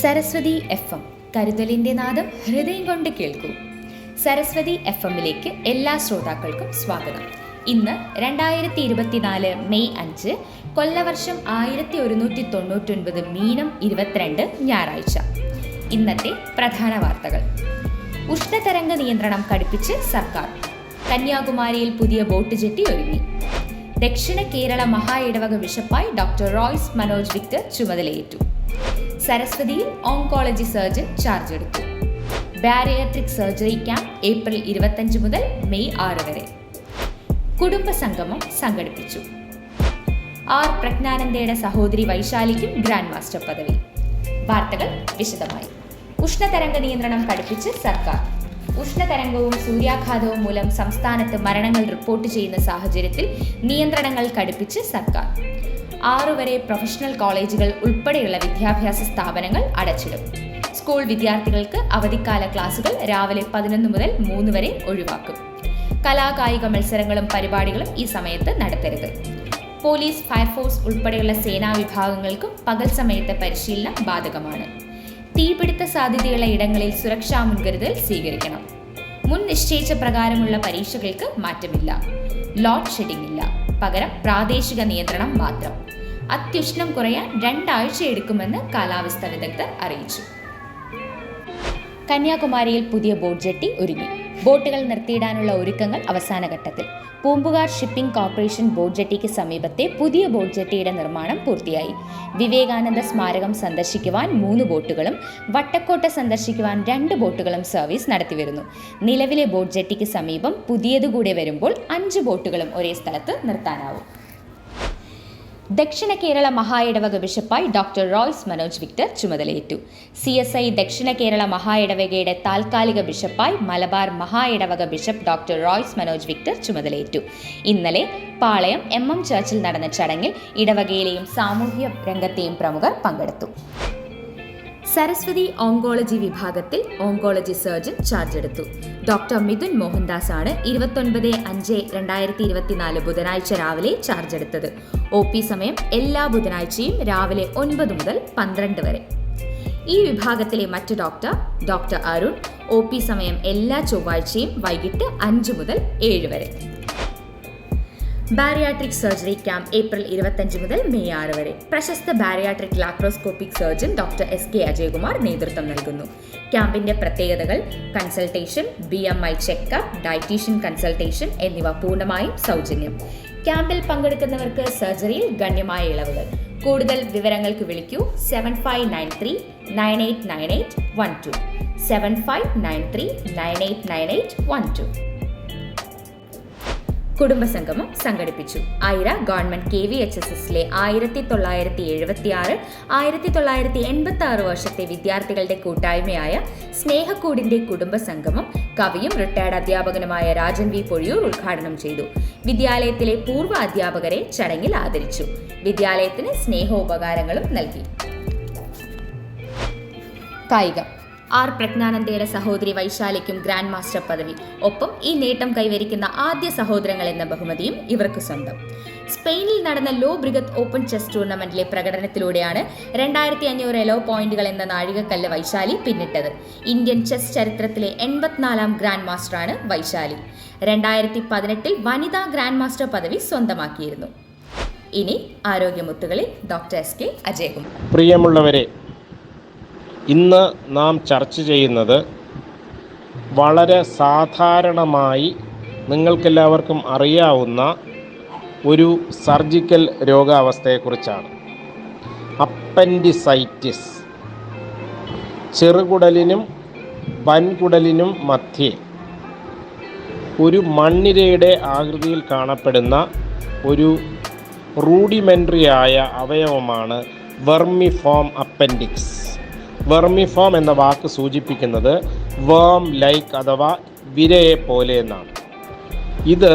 Saraswati F M. കരുതലിന്റെ നാദം ഹൃദയം കൊണ്ട് കേൾക്കൂ. സരസ്വതി എഫ് എമ്മിലേക്ക് എല്ലാ ശ്രോതാക്കൾക്കും സ്വാഗതം. ഇന്ന് രണ്ടായിരത്തി ഇരുപത്തിനാല് മെയ് അഞ്ച് കൊല്ലവർഷം ആയിരത്തി ഒരുന്നൂറ്റി തൊണ്ണൂറ്റൊൻപത് മീനം ഇരുപത്തിരണ്ട് ഞായറാഴ്ച. ഇന്നത്തെ പ്രധാന വാർത്തകൾ. ഉഷ്ണതരംഗ നിയന്ത്രണം കടുപ്പിച്ച് സർക്കാർ. കന്യാകുമാരിയിൽ പുതിയ ബോട്ട് ജെട്ടി ഒരുങ്ങി. ദക്ഷിണ കേരള മഹാ ഇടവക ബിഷപ്പായി ഡോക്ടർ റോയ്സ് മനോജ് വിക്ടർ ചുമതലയേറ്റു. സരസ്വതിയിൽ ഓങ്കോളജി സർജൻ ചാർജ് എടുത്തു. ബാരിയാട്രിക് സർജറി ക്യാമ്പ് ഏപ്രിൽ ഇരുപത്തഞ്ച് മുതൽ മെയ് ആറ് വരെ. കുടുംബ സംഗമം സംഘടിപ്പിച്ചു. ആർ പ്രജ്ഞാനന്ദയുടെ സഹോദരി വൈശാലിക്കും ഗ്രാൻഡ് മാസ്റ്റർ പദവി. വാർത്തകൾ വിശദമായി. ഉഷ്ണതരംഗ നിയന്ത്രണം പഠിപ്പിച്ച് സർക്കാർ. ഉഷ്ണതരംഗവും സൂര്യാഘാതവും മൂലം സംസ്ഥാനത്ത് മരണങ്ങൾ റിപ്പോർട്ട് ചെയ്യുന്ന സാഹചര്യത്തിൽ നിയന്ത്രണങ്ങൾ കടുപ്പിച്ച് സർക്കാർ. ആറു വരെ പ്രൊഫഷണൽ കോളേജുകൾ ഉൾപ്പെടെയുള്ള വിദ്യാഭ്യാസ സ്ഥാപനങ്ങൾ അടച്ചിടും. സ്കൂൾ വിദ്യാർത്ഥികൾക്ക് അവധിക്കാല ക്ലാസുകൾ രാവിലെ പതിനൊന്ന് മുതൽ മൂന്ന് വരെ ഒഴിവാക്കും. കലാകായിക മത്സരങ്ങളും പരിപാടികളും ഈ സമയത്ത് നടത്തരുത്. പോലീസ് ഫയർഫോഴ്സ് ഉൾപ്പെടെയുള്ള സേനാ വിഭാഗങ്ങൾക്കും പകൽ സമയത്തെ പരിശീലനം ബാധകമാണ്. തീപിടുത്ത സാധ്യതയുള്ള ഇടങ്ങളിൽ സുരക്ഷാ മുൻകരുതൽ സ്വീകരിക്കണം. മുൻ നിശ്ചയിച്ച പ്രകാരമുള്ള പരീക്ഷകൾക്ക് മാറ്റമില്ല. ലോഡ് ഷെഡിംഗ് ഇല്ല. പകരം പ്രാദേശിക നിയന്ത്രണം മാത്രം. അത്യുഷ്ണം കുറയാൻ രണ്ടാഴ്ച എടുക്കുമെന്ന് കാലാവസ്ഥാ വിദഗ്ധർ അറിയിച്ചു. കന്യാകുമാരിയിൽ പുതിയ ബോട്ട് ജെട്ടി ഒരുങ്ങി. ബോട്ടുകൾ നിർത്തിയിടാനുള്ള ഒരുക്കങ്ങൾ അവസാന ഘട്ടത്തിൽ. പൂമ്പുകാർ ഷിപ്പിംഗ് കോർപ്പറേഷൻ ബോട്ട് ജെട്ടിക്ക് സമീപത്തെ പുതിയ ബോട്ട് ജെട്ടിയുടെ നിർമ്മാണം പൂർത്തിയായി. വിവേകാനന്ദ സ്മാരകം സന്ദർശിക്കുവാൻ മൂന്ന് ബോട്ടുകളും വട്ടക്കോട്ട സന്ദർശിക്കുവാൻ രണ്ട് ബോട്ടുകളും സർവീസ് നടത്തിവരുന്നു. നിലവിലെ ബോട്ട് ജെട്ടിക്ക് സമീപം പുതിയതുകൂടെ വരുമ്പോൾ അഞ്ച് ബോട്ടുകളും ഒരേ സ്ഥലത്ത് നിർത്താനാവും. ദക്ഷിണ കേരള മഹായിടവക ബിഷപ്പായി ഡോക്ടർ റോയ്സ് മനോജ് വിക്ടർ ചുമതലയേറ്റു. സി എസ് ഐ ദക്ഷിണ കേരള മഹായിടവകയുടെ താൽക്കാലിക ബിഷപ്പായി Malabar മഹായിടവക bishop doctor Royce Manoj Victor ചുമതലയേറ്റു. ഇന്നലെ പാളയം എം എം ചർച്ചിൽ നടന്ന ചടങ്ങിൽ ഇടവകയിലെയും സാമൂഹ്യ രംഗത്തെയും പ്രമുഖർ പങ്കെടുത്തു. സരസ്വതി ഓങ്കോളജി വിഭാഗത്തിൽ ഓങ്കോളജി സർജൻ ചാർജ് എടുത്തു ഡോക്ടർ മിഥുൻ മോഹൻദാസ് ആണ് ഇരുപത്തൊൻപത് അഞ്ച് രണ്ടായിരത്തി ഇരുപത്തിനാല് ബുധനാഴ്ച രാവിലെ ചാർജ് എടുത്തത് ഒ പി സമയം എല്ലാ ബുധനാഴ്ചയും രാവിലെ ഒൻപത് മുതൽ പന്ത്രണ്ട് വരെ. ഈ വിഭാഗത്തിലെ മറ്റ് doctor doctor Arun O P സമയം എല്ലാ ചൊവ്വാഴ്ചയും വൈകിട്ട് അഞ്ച് മുതൽ ഏഴ് വരെ. ബാരിയാട്രിക് സർജറി ക്യാമ്പ് ഏപ്രിൽ ഇരുപത്തഞ്ച് മുതൽ മെയ് ആറ് വരെ. പ്രശസ്ത bariatric laparoscopic surgeon doctor S K Ajayakumar നേതൃത്വം നൽകുന്നു. ക്യാമ്പിന്റെ പ്രത്യേകതകൾ consultation B M I checkup dietitian consultation എന്നിവ പൂർണമായും സൗജന്യം. ക്യാമ്പിൽ പങ്കെടുക്കുന്നവർക്ക് സർജറിയിൽ ഗണ്യമായ ഇളവുകൾ. കൂടുതൽ വിവരങ്ങൾക്ക് വിളിക്കൂ seven five nine three nine eight nine eight one two seven five nine three nine eight nine eight one two കുടുംബസംഗമം സംഘടിപ്പിച്ചു. Ayira government K V H S എസിലെ ആയിരത്തി തൊള്ളായിരത്തി എഴുപത്തി ആറ് ആയിരത്തി തൊള്ളായിരത്തി എൺപത്തി ആറ് വർഷത്തെ വിദ്യാർത്ഥികളുടെ കൂട്ടായ്മയായ സ്നേഹക്കൂടിന്റെ കുടുംബസംഗമം കവിയും റിട്ടയർഡ് അധ്യാപകനുമായ രാജൻ വി പൊഴിയൂർ ഉദ്ഘാടനം ചെയ്തു. വിദ്യാലയത്തിലെ പൂർവ അധ്യാപകരെ ചടങ്ങിൽ ആദരിച്ചു. വിദ്യാലയത്തിന് സ്നേഹോപകാരങ്ങളും നൽകി. കായികം. ആർ പ്രജ്ഞാനന്ദയുടെ സഹോദരി വൈശാലിക്കും ഗ്രാൻഡ് മാസ്റ്റർ പദവി. ഒപ്പം ഈ നേട്ടം കൈവരിക്കുന്ന ആദ്യ സഹോദരങ്ങൾ എന്ന ബഹുമതിയും ഇവർക്ക് സ്വന്തം. സ്പെയിനിൽ നടന്ന ലോ ബ്രിഗത്ത് ഓപ്പൺ ചെസ് ടൂർണമെന്റിലെ പ്രകടനത്തിലൂടെയാണ് രണ്ടായിരത്തി അഞ്ഞൂറ് എലോ പോയിന്റുകൾ എന്ന നാഴികക്കല്ല് വൈശാലി പിന്നിട്ടത്. ഇന്ത്യൻ ചെസ് ചരിത്രത്തിലെ എൺപത്തിനാലാം ഗ്രാൻഡ് മാസ്റ്ററാണ് വൈശാലി. രണ്ടായിരത്തി പതിനെട്ടിൽ വനിതാ ഗ്രാൻഡ് മാസ്റ്റർ പദവി സ്വന്തമാക്കിയിരുന്നു. ഇനി ആരോഗ്യമുത്തുകളിൽ ഡോക്ടർ എസ് കെ അജയകുമാർ. പ്രിയമുള്ളവരെ ഇന്ന് നാം ചർച്ച ചെയ്യുന്നത് വളരെ സാധാരണമായി നിങ്ങൾക്കെല്ലാവർക്കും അറിയാവുന്ന ഒരു സർജിക്കൽ രോഗാവസ്ഥയെക്കുറിച്ചാണ്. അപ്പൻഡിസൈറ്റിസ്. ചെറുകുടലിനും വൻകുടലിനും മധ്യേ ഒരു മണ്ണിരയുടെ ആകൃതിയിൽ കാണപ്പെടുന്ന ഒരു റൂഡിമെന്ററി ആയ അവയവമാണ് വെർമിഫോം അപ്പൻഡിക്സ്. വെർമിഫോം എന്ന വാക്ക് സൂചിപ്പിക്കുന്നത് വേം ലൈക്ക് അഥവാ വിരയെ പോലെ എന്നാണ്. ഇത്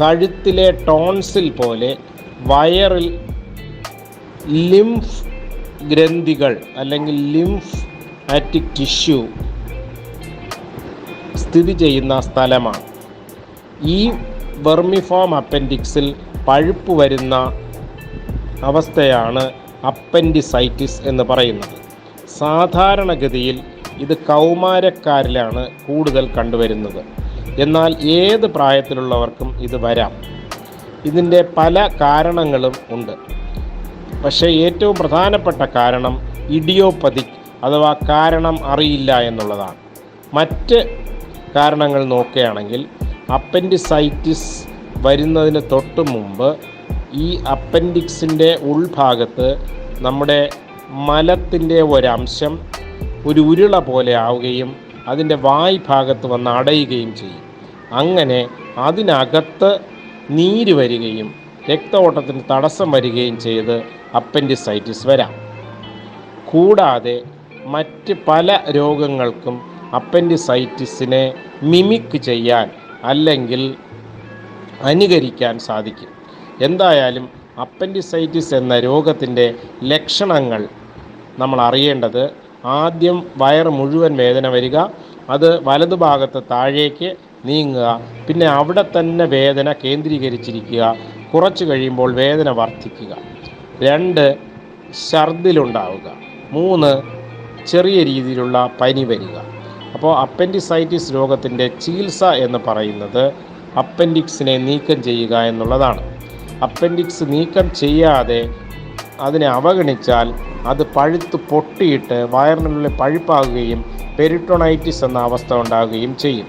കഴുത്തിലെ ടോൺസിൽ പോലെ വയറിൽ ലിംഫ് ഗ്രന്ഥികൾ അല്ലെങ്കിൽ ലിംഫ് ആറ്റിക് ടിഷ്യൂ സ്ഥിതി ചെയ്യുന്ന സ്ഥലമാണ്. ഈ വെർമിഫോം അപ്പൻഡിക്സിൽ പഴുപ്പ് വരുന്ന അവസ്ഥയാണ് അപ്പൻഡിസൈറ്റിസ് എന്ന് പറയുന്നത്. സാധാരണഗതിയിൽ ഇത് കൗമാരക്കാരിലാണ് കൂടുതൽ കണ്ടുവരുന്നത്. എന്നാൽ ഏത് പ്രായത്തിലുള്ളവർക്കും ഇത് വരാം. ഇതിന്റെ പല കാരണങ്ങളും ഉണ്ട്. പക്ഷേ ഏറ്റവും പ്രധാനപ്പെട്ട കാരണം ഇഡിയോപ്പതിക് അഥവാ കാരണം അറിയില്ല എന്നുള്ളതാണ്. മറ്റ് കാരണങ്ങൾ നോക്കുകയാണെങ്കിൽ അപ്പൻഡിസൈറ്റിസ് വരുന്നതിന് തൊട്ട് മുമ്പ് ഈ അപ്പൻഡിക്സിന്റെ ഉൾഭാഗത്ത് നമ്മുടെ മലത്തിന്റെ ഒരംശം ഒരു ഉരുള പോലെ ആവുകയും അതിന്റെ വായ് ഭാഗത്ത് വന്ന് അടയുകയും ചെയ്യും. അങ്ങനെ അതിനകത്ത് നീര് വരികയും രക്തഓട്ടത്തിന് തടസ്സം വരികയും ചെയ്ത് അപ്പൻഡിസൈറ്റിസ് വരാം. കൂടാതെ മറ്റ് പല രോഗങ്ങൾക്കും അപ്പൻഡിസൈറ്റിസിനെ മിമിക് ചെയ്യാൻ അല്ലെങ്കിൽ അനുകരിക്കാൻ സാധിക്കും. എന്തായാലും അപ്പൻഡിസൈറ്റിസ് എന്ന രോഗത്തിന്റെ ലക്ഷണങ്ങൾ നമ്മൾ അറിയേണ്ടത് ആദ്യം വയറ് മുഴുവൻ വേദന വരിക അത് വലതുഭാഗത്ത് താഴേക്ക് നീങ്ങുക പിന്നെ അവിടെ തന്നെ വേദന കേന്ദ്രീകരിച്ചിരിക്കുക കുറച്ച് കഴിയുമ്പോൾ വേദന വർദ്ധിക്കുക. രണ്ട് ഛർദിലുണ്ടാവുക. മൂന്ന് ചെറിയ രീതിയിലുള്ള പനി വരിക. അപ്പോൾ അപ്പൻഡിസൈറ്റിസ് രോഗത്തിന്റെ ചികിത്സ എന്ന് പറയുന്നത് അപ്പൻഡിക്സിനെ നീക്കം ചെയ്യുക എന്നുള്ളതാണ്. അപ്പൻഡിക്സ് നീക്കം ചെയ്യാതെ അതിനെ അവഗണിച്ചാൽ അത് പഴുത്ത് പൊട്ടിയിട്ട് വയറിനുള്ളിൽ പഴുപ്പാകുകയും പെരിട്ടോണൈറ്റിസ് എന്ന അവസ്ഥ ഉണ്ടാകുകയും ചെയ്യും.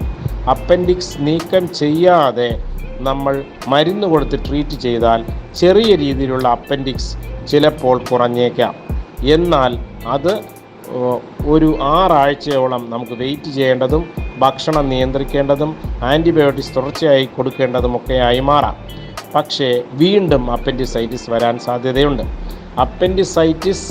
അപ്പൻഡിക്സ് നീക്കം ചെയ്യാതെ നമ്മൾ മരുന്ന് കൊടുത്ത് ട്രീറ്റ് ചെയ്താൽ ചെറിയ രീതിയിലുള്ള അപ്പൻഡിക്സ് ചിലപ്പോൾ കുറഞ്ഞേക്കാം. എന്നാൽ അത് ഒരു ആറാഴ്ചയോളം നമുക്ക് വെയിറ്റ് ചെയ്യേണ്ടതും ഭക്ഷണം നിയന്ത്രിക്കേണ്ടതും ആന്റിബയോട്ടിക്സ് തുടർച്ചയായി കൊടുക്കേണ്ടതുമൊക്കെയായി മാറാം. പക്ഷേ വീണ്ടും അപ്പൻഡിസൈറ്റിസ് വരാൻ സാധ്യതയുണ്ട്. അപ്പൻഡിസൈറ്റിസ്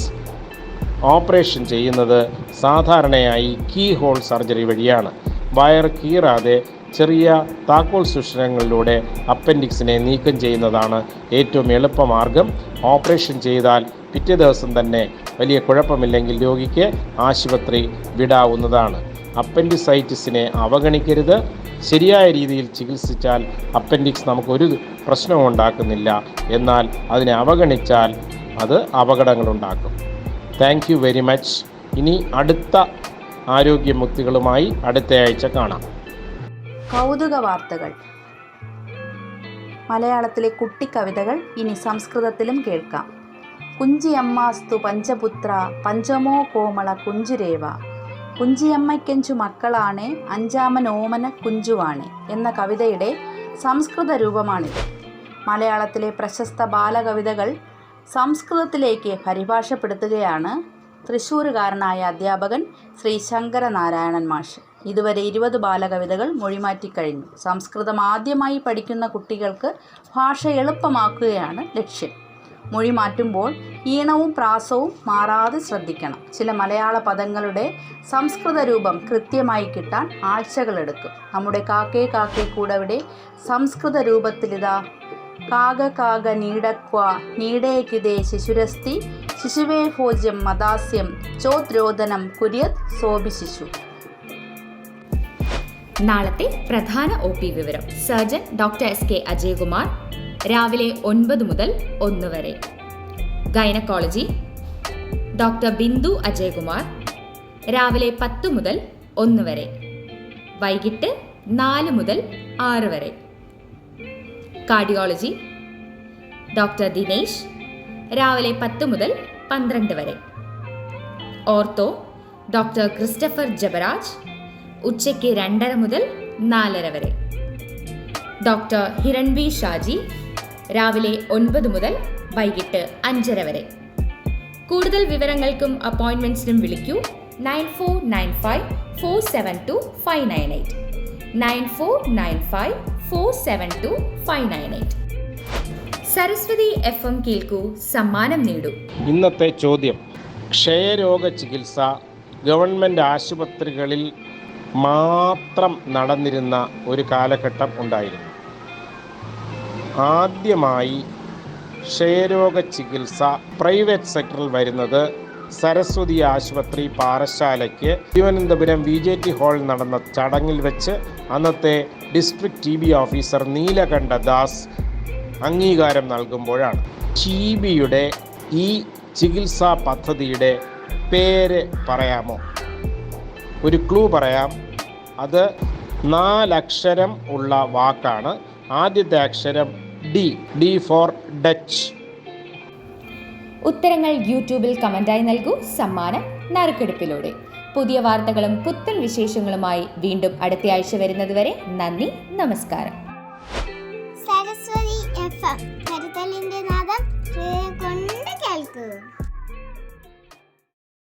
ഓപ്പറേഷൻ ചെയ്യുന്നത് സാധാരണയായി കീ ഹോൾ സർജറി വഴിയാണ്. വയർ കീറാതെ ചെറിയ താക്കോൽ സുഷിരങ്ങളിലൂടെ അപ്പൻഡിക്സിനെ നീക്കം ചെയ്യുന്നതാണ് ഏറ്റവും എളുപ്പമാർഗം ഓപ്പറേഷൻ ചെയ്താൽ പിറ്റേ ദിവസം തന്നെ വലിയ കുഴപ്പമില്ലെങ്കിൽ രോഗിക്ക് ആശുപത്രി വിടാവുന്നതാണ്. അപ്പൻഡിസൈറ്റിസിനെ അവഗണിക്കരുത്. ശരിയായ രീതിയിൽ ചികിത്സിച്ചാൽ അപ്പൻഡിക്സ് നമുക്കൊരു പ്രശ്നവും ഉണ്ടാക്കുന്നില്ല എന്നാൽ അതിനെ അവഗണിച്ചാൽ അത് അപകടങ്ങളുണ്ടാക്കും. Thank you very much. ഇനി അടുത്ത ആരോഗ്യമുക്തികളുമായി അടുത്ത ആഴ്ച കാണാം. കൗതുക വാർത്തകൾ മലയാളത്തിലെ കുട്ടിക്കവിതകൾ ഇനി സംസ്കൃതത്തിലും കേൾക്കാം. കുഞ്ചിയമ്മാസ്തു പഞ്ചപുത്ര പഞ്ചമോ കോമള കുഞ്ചുരേവ. കുഞ്ചിയമ്മയ്ക്കഞ്ചു മക്കളാണ് അഞ്ചാമൻ ഓമന കുഞ്ചുവാണ് എന്ന കവിതയുടെ സംസ്കൃത രൂപമാണിത്. മലയാളത്തിലെ പ്രശസ്ത ബാലകവിതകൾ സംസ്കൃതത്തിലേക്ക് പരിഭാഷപ്പെടുത്തുകയാണ് തൃശ്ശൂരുകാരനായ അധ്യാപകൻ ശ്രീ ശങ്കരനാരായണൻ മാഷ്. ഇതുവരെ ഇരുപത് ബാലകവിതകൾ മൊഴിമാറ്റിക്കഴിഞ്ഞു. സംസ്കൃതം ആദ്യമായി പഠിക്കുന്ന കുട്ടികൾക്ക് ഭാഷ എളുപ്പമാക്കുകയാണ് ലക്ഷ്യം. മൊഴി മാറ്റുമ്പോൾ ഈണവും പ്രാസവും മാറാതെ ശ്രദ്ധിക്കണം. ചില മലയാള പദങ്ങളുടെ സംസ്കൃത രൂപം കൃത്യമായി കിട്ടാൻ ആഴ്ചകളെടുക്കും നമ്മുടെ കാക്കേ കാക്കേ കൂടവിടെ സംസ്കൃത രൂപത്തിലിതാ. കാക കാക നീടക്വ നീടേക്കിതേ ശിശുരസ്തി ശിശുവേ ഭോജ്യം മദാസ്യം ചോദ്രോദനം കുര്യത് സോബി ശിശു. നാളത്തെ പ്രധാന ഒ പി വിവരം. Surgeon doctor S K Ajayakumar. രാവിലെ ഒൻപത് മുതൽ ഒന്ന് വരെ. ഗൈനക്കോളജി ഡോക്ടർ ബിന്ദു അജയകുമാർ രാവിലെ പത്ത് മുതൽ ഒന്ന് വരെ വൈകിട്ട് നാല് മുതൽ ആറ് വരെ. കാർഡിയോളജി ഡോക്ടർ ദിനേശ് രാവിലെ പത്ത് മുതൽ പന്ത്രണ്ട് വരെ. ഓർത്തോ ഡോക്ടർ ക്രിസ്റ്റഫർ ജബരാജ് ഉച്ചയ്ക്ക് രണ്ടര മുതൽ നാലര വരെ. ഡോക്ടർ ഹിരൺബി ഷാജി രാവിലെ ഒൻപത് മുതൽ വൈകിട്ട് അഞ്ചര വരെ. കൂടുതൽ വിവരങ്ങൾക്കും അപ്പോയിൻമെന്റ്സിനും വിളിക്കൂ. Nine four nine five four seven two five nine eight. Nine four nine five four seven two five nine eight. Saraswathi F M കേൾക്കൂ സമ്മാനം നേടൂ. ഇന്നത്തെ ചോദ്യം. ക്ഷയരോഗ ചികിത്സ ഗവൺമെന്റ് ആശുപത്രികളിൽ മാത്രം നടന്നിരുന്ന ഒരു കാലഘട്ടം ഉണ്ടായിരുന്നു. ആദ്യമായി ക്ഷയരോഗ ചികിത്സ പ്രൈവറ്റ് സെക്ടറിൽ വരുന്നത് സരസ്വതി ആശുപത്രി പാറശാലയ്ക്ക്. തിരുവനന്തപുരം വി ജെ ടി ഹാളിൽ നടന്ന ചടങ്ങിൽ വെച്ച് അന്നത്തെ district T B officer Neelakanta Das അംഗീകാരം നൽകുമ്പോഴാണ്. ടി ബിയുടെ ഈ ചികിത്സാ പദ്ധതിയുടെ പേര് പറയാമോ? ഒരു ക്ലൂ പറയാം. അത് നാലക്ഷരം ഉള്ള വാക്കാണ്. ആദ്യത്തെ അക്ഷരം ഡി ഡി ഫോർ ഡച്ച്. ഉത്തരങ്ങൾ യൂട്യൂബിൽ കമന്റായി നൽകൂ. സമ്മാനം നറുക്കെടുപ്പിലൂടെ. പുതിയ വാർത്തകളും പുത്തൻ വിശേഷങ്ങളുമായി വീണ്ടും അടുത്ത ആഴ്ച വരുന്നതുവരെ നന്ദി നമസ്കാരം. Saraswathi F M. കരുതലിന്റെ നാദം കൊണ്ട് കേൾക്കൂ.